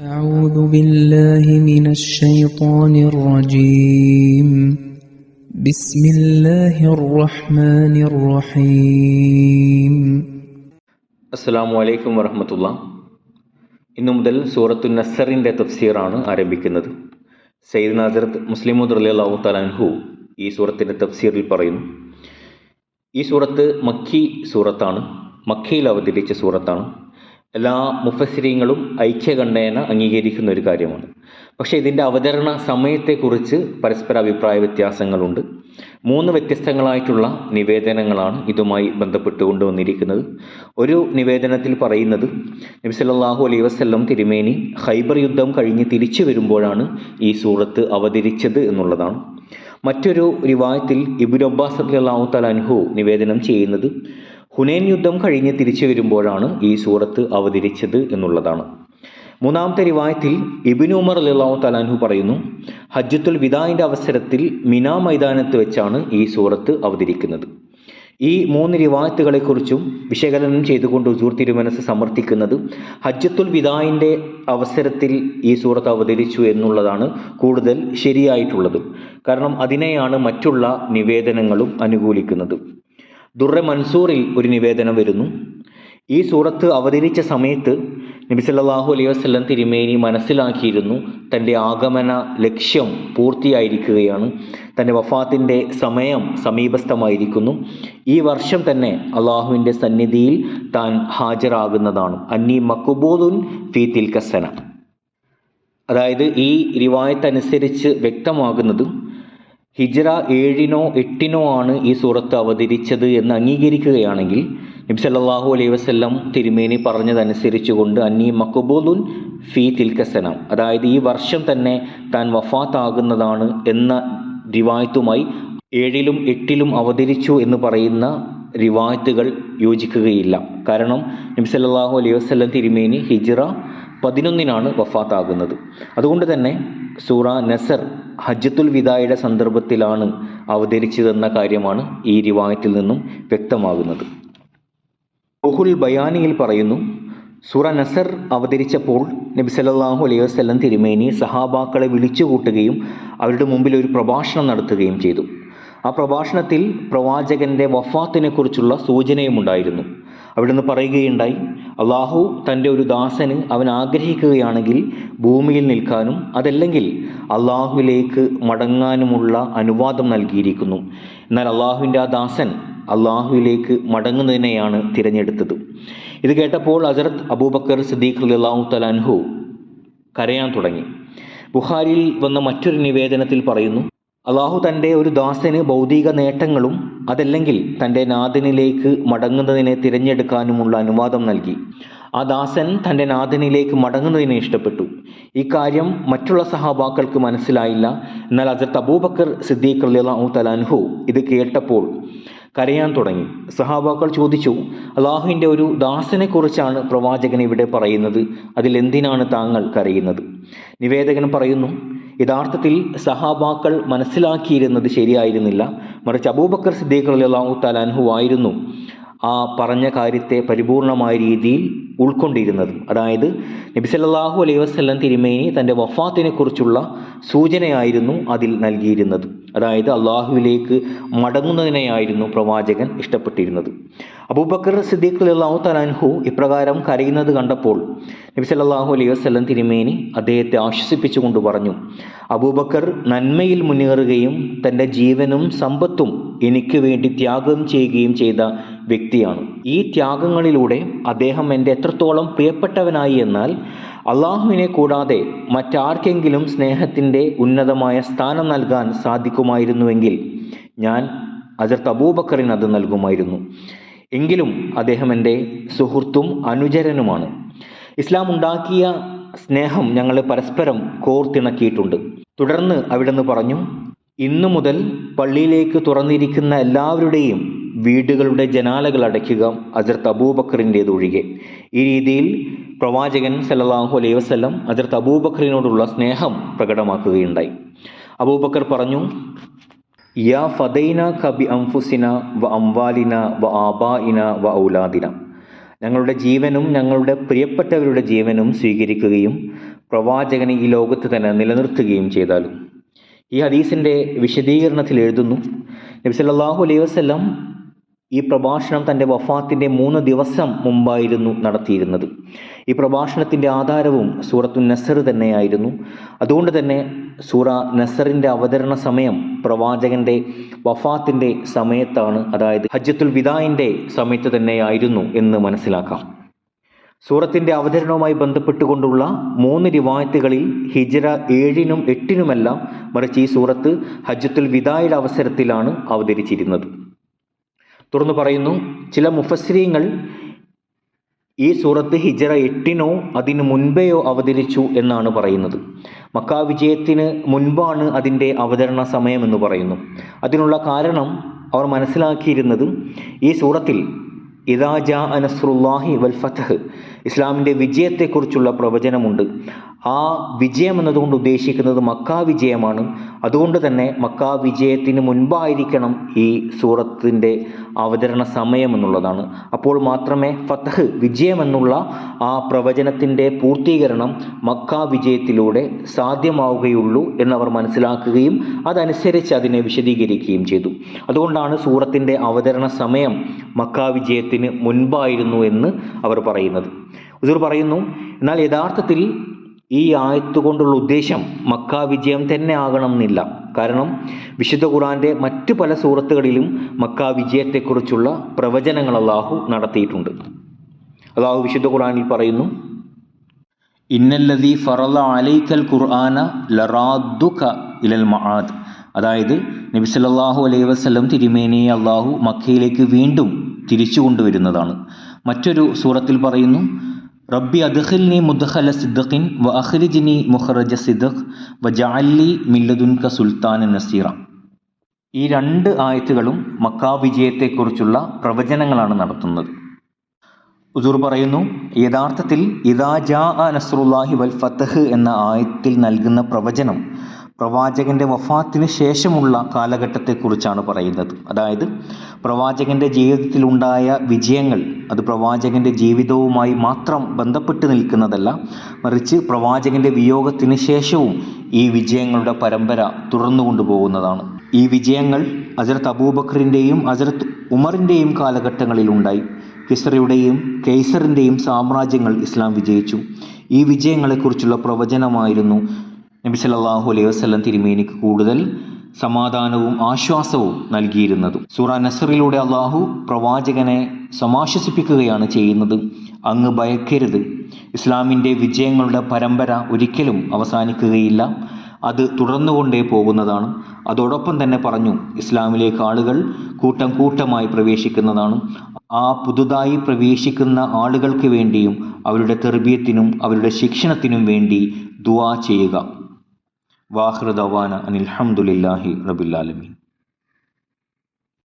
أعوذ بالله من الشيطان الرجيم بسم الله الرحمن الرحيم അസ്സാം വലൈക്കും വറഹമത്തുള്ള ഇന്നു മുതൽ സൂറത്തു നസറിൻ്റെ തഫ്സീറാണ് ആരംഭിക്കുന്നത് സയ്യിദ് നാസറത്ത് മുസ്ലിമുദ് അള്ളാഹു തലാൻഹു ഈ സൂറത്തിൻ്റെ തഫ്സീറിൽ പറയുന്നു ഈ സൂറത്ത് മക്കി സൂറത്താണ് മക്കയിൽ അവതരിച്ച സൂറത്താണ് എല്ലാ മുഫസിരിങ്ങളും ഐക്യകണ്ഠേന അംഗീകരിക്കുന്ന ഒരു കാര്യമാണ്. പക്ഷേ ഇതിന്റെ അവതരണ സമയത്തെക്കുറിച്ച് പരസ്പര അഭിപ്രായ വ്യത്യാസങ്ങളുണ്ട്. മൂന്ന് വ്യത്യസ്തങ്ങളായിട്ടുള്ള നിവേദനങ്ങളാണ് ഇതുമായി ബന്ധപ്പെട്ട് കൊണ്ടുവന്നിരിക്കുന്നത്. ഒരു നിവേദനത്തിൽ പറയുന്നത് നബി സല്ലല്ലാഹു അലൈഹി വസല്ലം തിരുമേനി ഹൈബർ യുദ്ധം കഴിഞ്ഞ് തിരിച്ചു വരുമ്പോഴാണ് ഈ സൂറത്ത് അവതരിച്ചത് എന്നുള്ളതാണ്. മറ്റൊരു റിവായത്തിൽ ഇബുൽ അബ്ബാസ് അള്ളാഹു തലാൻഹു നിവേദനം ചെയ്യുന്നത് ഹുനൈൻ യുദ്ധം കഴിഞ്ഞ് തിരിച്ചു വരുമ്പോഴാണ് ഈ സൂറത്ത് അവതരിച്ചത് എന്നുള്ളതാണ്. മൂന്നാമത്തെ റിവായത്തിൽ ഇബിൻ ഉമർ അലിള്ളാഹു തലാൻഹു പറയുന്നു ഹജ്ജത്തുൽ വിദായിന്റെ അവസരത്തിൽ മിന മൈതാനത്ത് വെച്ചാണ് ഈ സൂറത്ത് അവതരിക്കുന്നത്. ഈ മൂന്ന് റിവായത്തുകളെക്കുറിച്ചും വിശകലനം ചെയ്തുകൊണ്ട് ഹുസൂർ തിരുമനസ് സമർത്ഥിക്കുന്നത് ഹജ്ജത്തുൽ വിദായിന്റെ അവസരത്തിൽ ഈ സൂറത്ത് അവതരിച്ചു എന്നുള്ളതാണ് കൂടുതൽ ശരിയായിട്ടുള്ളത്. കാരണം അതിനെയാണ് മറ്റുള്ള നിവേദനങ്ങളും അനുകൂലിക്കുന്നത്. ദുർറെ മൻസൂറിൽ ഒരു നിവേദനം വരുന്നു. ഈ സൂറത്ത് അവതരിച്ച സമയത്ത് നബി സല്ലല്ലാഹു അലൈഹി വസ്ലം തിരുമേനി മനസ്സിലാക്കിയിരുന്നു തന്റെ ആഗമന ലക്ഷ്യം പൂർത്തിയായിരിക്കുകയാണ്. തന്റെ വഫാത്തിന്റെ സമയം സമീപസ്ഥമായിരിക്കുന്നു. ഈ വർഷം തന്നെ അള്ളാഹുവിന്റെ സന്നിധിയിൽ താൻ ഹാജരാകുന്നതാണ്. അന്നി മക്കുബോദുൻ ഫി തിൽക്കസന അതായത് ഈ അനുസരിച്ച് വ്യക്തമാകുന്നത് ഹിജ്റ ഏഴിനോ എട്ടിനോ ആണ് ഈ സൂറത്ത് അവതരിച്ചത് എന്ന് അംഗീകരിക്കുകയാണെങ്കിൽ സല്ലല്ലാഹു അലൈഹി വസല്ലം തിരുമേനി പറഞ്ഞതനുസരിച്ച് കൊണ്ട് അന്നി മഖബൂലുൻ ഫീ തിൽക്കസനം അതായത് ഈ വർഷം തന്നെ താൻ വഫാത്താകുന്നതാണ് എന്ന റിവായത്തുമായി ഏഴിലും എട്ടിലും അവതരിച്ചു എന്ന് പറയുന്ന റിവായത്തുകൾ യോജിക്കുകയില്ല. കാരണം നബി സല്ലല്ലാഹു അലൈഹി വസല്ലം തിരുമേനി ഹിജ്റ പതിനൊന്നിനാണ് വഫാത്താകുന്നത്. അതുകൊണ്ട് തന്നെ സൂറ നസർ ഹജ്ജത്തുൽ വിദായുടെ സന്ദർഭത്തിലാണ് അവതരിച്ചതെന്ന കാര്യമാണ് ഈ റിവായത്തിൽ നിന്നും വ്യക്തമാകുന്നത്. ബഹുൽ ബയാനിയിൽ പറയുന്നു സൂറ നസർ അവതരിച്ചപ്പോൾ നബി സല്ലല്ലാഹു അലൈഹി വസ്ലം തിരുമേനി സഹാബാക്കളെ വിളിച്ചു കൂട്ടുകയും അവരുടെ മുമ്പിൽ ഒരു പ്രഭാഷണം നടത്തുകയും ചെയ്തു. ആ പ്രഭാഷണത്തിൽ പ്രവാചകന്റെ വഫാത്തിനെക്കുറിച്ചുള്ള സൂചനയും ഉണ്ടായിരുന്നു അവിടുന്ന് പറയുകയുണ്ടായി. അള്ളാഹു തന്റെ ഒരു ദാസന് അവൻ ആഗ്രഹിക്കുകയാണെങ്കിൽ ഭൂമിയിൽ നിൽക്കാനും അതല്ലെങ്കിൽ അള്ളാഹുവിലേക്ക് മടങ്ങാനുമുള്ള അനുവാദം നൽകിയിരിക്കുന്നു. എന്നാൽ അള്ളാഹുവിന്റെ ആ ദാസൻ അള്ളാഹുവിലേക്ക് മടങ്ങുന്നതിനെയാണ് തിരഞ്ഞെടുത്തത്. ഇത് കേട്ടപ്പോൾ ഹസരത്ത് അബൂബക്കർ സിദ്ദീഖ് അള്ളാഹു തലാൻഹു കരയാൻ തുടങ്ങി. ബുഹാരിയിൽ വന്ന മറ്റൊരു നിവേദനത്തിൽ പറയുന്നു അള്ളാഹു തന്റെ ഒരു ദാസന് ഭൗതിക നേട്ടങ്ങളും അതല്ലെങ്കിൽ തന്റെ നാഥനിലേക്ക് മടങ്ങുന്നതിനെ തിരഞ്ഞെടുക്കാനുമുള്ള അനുവാദം നൽകി. ആ ദാസൻ തന്റെ നാഥനിലേക്ക് മടങ്ങുന്നതിനെ ഇഷ്ടപ്പെട്ടു. ഇക്കാര്യം കാര്യം മറ്റുള്ള സഹാബാക്കൾക്ക് മനസ്സിലായില്ല. എന്നാൽ അസർ അബൂബക്കർ സിദ്ദീഖ് അള്ളാഹു തലാൻഹു ഇത് കേട്ടപ്പോൾ കരയാൻ തുടങ്ങി. സഹാബാക്കൾ ചോദിച്ചു അള്ളാഹുവിന്റെ ഒരു ദാസനെക്കുറിച്ചാണ് പ്രവാചകൻ ഇവിടെ പറയുന്നത്. അതിൽ എന്തിനാണ് താങ്കൾ കരയുന്നത്? നിവേദകൻ പറയുന്നു യഥാർത്ഥത്തിൽ സഹാബാക്കൾ മനസ്സിലാക്കിയിരുന്നത് ശരിയായിരുന്നില്ല. മറിച്ച് അബൂബക്കർ സിദ്ദീഖ് അള്ളാഹു തലാൻഹു ആയിരുന്നു ആ പറഞ്ഞ കാര്യത്തെ പരിപൂർണമായ രീതിയിൽ ഉൾക്കൊണ്ടിരുന്നത്. അതായത് നബി സല്ലല്ലാഹു അലൈഹി വസ്ലം തിരുമേനി തന്റെ വഫാത്തിനെ കുറിച്ചുള്ള സൂചനയായിരുന്നു അതിൽ നൽകിയിരുന്നത്. അതായത് അള്ളാഹുവിലേക്ക് മടങ്ങുന്നതിനെയായിരുന്നു പ്രവാചകൻ ഇഷ്ടപ്പെട്ടിരുന്നത്. അബൂബക്കർ സിദ്ദീഖ് അള്ളാഹു തലാൻഹു ഇപ്രകാരം കരയുന്നത് കണ്ടപ്പോൾ നബി സല്ലല്ലാഹു അലൈഹി വസ്ലം തിരുമേനി അദ്ദേഹത്തെ ആശ്വസിപ്പിച്ചുകൊണ്ട് പറഞ്ഞു അബൂബക്കർ നന്മയിൽ മുന്നേറുകയും തന്റെ ജീവനും സമ്പത്തും എനിക്ക് വേണ്ടി ത്യാഗം ചെയ്യുകയും ചെയ്ത വ്യക്തിയാണ്. ഈ ത്യാഗങ്ങളിലൂടെ അദ്ദേഹം എന്റെ എത്രത്തോളം പ്രിയപ്പെട്ടവനായി എന്നാൽ അള്ളാഹുവിനെ കൂടാതെ മറ്റാർക്കെങ്കിലും സ്നേഹത്തിന്റെ ഉന്നതമായ സ്ഥാനം നൽകാൻ സാധിക്കുമായിരുന്നുവെങ്കിൽ ഞാൻ അജർത്ത് അബൂബക്കറിന് അത് നൽകുമായിരുന്നു. എങ്കിലും അദ്ദേഹം എന്റെ സുഹൃത്തും അനുചരനുമാണ്. ഇസ്ലാം ഉണ്ടാക്കിയ സ്നേഹം ഞങ്ങൾ പരസ്പരം കോർത്തിണക്കിയിട്ടുണ്ട്. തുടർന്ന് അവിടുന്ന് പറഞ്ഞു ഇന്നു മുതൽ പള്ളിയിലേക്ക് തുറന്നിരിക്കുന്ന എല്ലാവരുടെയും വീടുകളുടെ ജനാലകൾ അടയ്ക്കുക അജർത്ത് അബൂബക്കറിന്റേതൊഴികെ. ഈ രീതിയിൽ പ്രവാചകൻ സല്ലല്ലാഹു അലൈഹി വസ്ലം അതിർത്ത് അബൂബക്കറിനോടുള്ള സ്നേഹം പ്രകടമാക്കുകയുണ്ടായി. അബൂബക്കർ പറഞ്ഞു യാ ഫദൈന കബി അംഫുസിന വ അംവാലിന വ ആബായിന വ ഔലാദിന. ഞങ്ങളുടെ ജീവനും ഞങ്ങളുടെ പ്രിയപ്പെട്ടവരുടെ ജീവനും സ്വീകരിക്കുകയും പ്രവാചകനെ ഈ ലോകത്ത് തന്നെ നിലനിർത്തുകയും ചെയ്താലും. ഈ ഹദീസിന്റെ വിശദീകരണത്തിൽ എഴുതുന്നു നബി സല്ലല്ലാഹു അലൈഹി വസല്ലം ഈ പ്രഭാഷണം തന്റെ വഫാത്തിന്റെ മൂന്ന് ദിവസം മുമ്പായിരുന്നു നടത്തിയിരുന്നത്. ഈ പ്രഭാഷണത്തിന്റെ ആധാരവും സൂറത്തു നസർ തന്നെയായിരുന്നു. അതുകൊണ്ട് തന്നെ സൂറ നസറിന്റെ അവതരണ സമയം പ്രവാചകന്റെ വഫാത്തിന്റെ സമയത്താണ്. അതായത് ഹജ്ജത്തുൽ വിദായിന്റെ സമയത്ത് തന്നെയായിരുന്നു എന്ന് മനസ്സിലാക്കാം. സൂറത്തിന്റെ അവതരണവുമായി ബന്ധപ്പെട്ടുകൊണ്ടുള്ള മൂന്ന് റിവായത്തുകളിൽ ഹിജറ ഏഴിനും എട്ടിനുമെല്ലാം മറിച്ച് ഈ സൂറത്ത് ഹജ്ജത്തുൽ വിദായുടെ അവസരത്തിലാണ് അവതരിച്ചിരുന്നത്. തുടർന്ന് പറയുന്നു ചില മുഫസ്രീങ്ങൾ ഈ സൂറത്ത് ഹിജറ എട്ടിനോ അതിനു മുൻപേയോ അവതരിച്ചു എന്നാണ് പറയുന്നത്. മക്ക വിജയത്തിന് മുൻപാണ് അതിന്റെ അവതരണ സമയം എന്ന് പറയുന്നു. അതിനുള്ള കാരണം അവർ മനസ്സിലാക്കിയിരുന്നത് ഈ സൂറത്തിൽ ഇദാജ അനസ്രുല്ലാഹി വൽ ഫതഹ് ഇസ്ലാമിന്റെ വിജയത്തെക്കുറിച്ചുള്ള പ്രവചനമുണ്ട്. ആ വിജയം എന്നതുകൊണ്ട് ഉദ്ദേശിക്കുന്നത് മക്കാ വിജയമാണ്. അതുകൊണ്ട് തന്നെ മക്കാ വിജയത്തിന് മുൻപായിരിക്കണം ഈ സൂറത്തിന്റെ അവതരണ സമയം എന്നുള്ളതാണ്. അപ്പോൾ മാത്രമേ ഫത്തഹ് വിജയം എന്നുള്ള ആ പ്രവചനത്തിന്റെ പൂർത്തീകരണം മക്കാ വിജയത്തിലൂടെ സാധ്യമാവുകയുള്ളൂ എന്നവർ മനസ്സിലാക്കുകയും അതനുസരിച്ച് അതിനെ വിശദീകരിക്കുകയും ചെയ്തു. അതുകൊണ്ടാണ് സൂറത്തിന്റെ അവതരണ സമയം മക്കാ വിജയത്തിന് മുൻപായിരുന്നു എന്ന് അവർ പറയുന്നത്. ഉദൂർ പറയുന്നു എന്നാൽ യഥാർത്ഥത്തിൽ ഈ ആയത്ത് കൊണ്ടുള്ള ഉദ്ദേശം മക്ക വിജയം തന്നെ ആകണം എന്നില്ല കാരണം വിശുദ്ധ ഖുറാന്റെ മറ്റു പല സൂറത്തുകളിലും മക്ക വിജയത്തെക്കുറിച്ചുള്ള പ്രവചനങ്ങൾ അള്ളാഹു നടത്തിയിട്ടുണ്ട്. അള്ളാഹു വിശുദ്ധ ഖുറാനിൽ പറയുന്നു ഇന്നല്ലതി ഫറല അലൈക്കൽ ഖുർആന ലറാദുക ഇലൽ മഹാദ് അതായത് നബി സല്ലല്ലാഹു അലൈഹി വസ്ലം തിരുമേനിയെ അള്ളാഹു മക്കയിലേക്ക് വീണ്ടും തിരിച്ചു കൊണ്ടുവരുന്നതാണ്. മറ്റൊരു സൂറത്തിൽ പറയുന്നു റബ്ബി അദ്ഖിൽനി മുദ്ഖല സിദ്ദിഖിൻ വ അഖ്രിജ്നി മുഖറജ സിദ്ദിഖ് വ ജഅല്ലി മില്ലദുൻക സുൽത്താൻ നസീറ. ഈ രണ്ട് ആയത്തുകളും മക്കാ വിജയത്തെക്കുറിച്ചുള്ള പ്രവചനങ്ങളാണ് നടത്തുന്നത്. ഉസൂർ പറയുന്നു യഥാർത്ഥത്തിൽ ഇദാ ജാ നസ്രുല്ലാഹി വൽ ഫത്തഹ് എന്ന ആയത്തിൽ നൽകുന്ന പ്രവചനം പ്രവാചകന്റെ വഫാത്തിന് ശേഷമുള്ള കാലഘട്ടത്തെക്കുറിച്ചാണ് പറയുന്നത്. അതായത് പ്രവാചകന്റെ ജീവിതത്തിലുണ്ടായ വിജയങ്ങൾ അത് പ്രവാചകന്റെ ജീവിതവുമായി മാത്രം ബന്ധപ്പെട്ട് നിൽക്കുന്നതല്ല മറിച്ച് പ്രവാചകന്റെ വിയോഗത്തിന് ശേഷവും ഈ വിജയങ്ങളുടെ പരമ്പര തുടർന്നു കൊണ്ടുപോകുന്നതാണ്. ഈ വിജയങ്ങൾ ഹസരത്ത് അബൂബക്കറിന്റെയും ഹസരത്ത് ഉമറിന്റെയും കാലഘട്ടങ്ങളിൽ ഉണ്ടായി. കിസറയുടെയും കെയ്സറിന്റെയും സാമ്രാജ്യങ്ങൾ ഇസ്ലാം വിജയിച്ചു. ഈ വിജയങ്ങളെക്കുറിച്ചുള്ള പ്രവചനമായിരുന്നു നബി സല്ലല്ലാഹു അലൈഹി വസ്ലം തിരുമേനിക്ക് കൂടുതൽ സമാധാനവും ആശ്വാസവും നൽകിയിരുന്നതും. സൂറ നസറിലൂടെ അള്ളാഹു പ്രവാചകനെ സമാശ്വസിപ്പിക്കുകയാണ് ചെയ്യുന്നത്. അങ്ങ് ഭയക്കരുത്. ഇസ്ലാമിന്റെ വിജയങ്ങളുടെ പരമ്പര ഒരിക്കലും അവസാനിക്കുകയില്ല. അത് തുടർന്നുകൊണ്ടേ പോകുന്നതാണ്. അതോടൊപ്പം തന്നെ പറഞ്ഞു ഇസ്ലാമിലേക്ക് ആളുകൾ കൂട്ടം കൂട്ടമായി പ്രവേശിക്കുന്നതാണ്. ആ പുതുതായി പ്രവേശിക്കുന്ന ആളുകൾക്ക് വേണ്ടിയും അവരുടെ തെർബീയത്തിനും അവരുടെ ശിക്ഷണത്തിനും വേണ്ടി ദുവാ ചെയ്യുക. വാഹൃദവാന അനിൽഹമുല്ലാഹി റബുല്ലാലമീൻ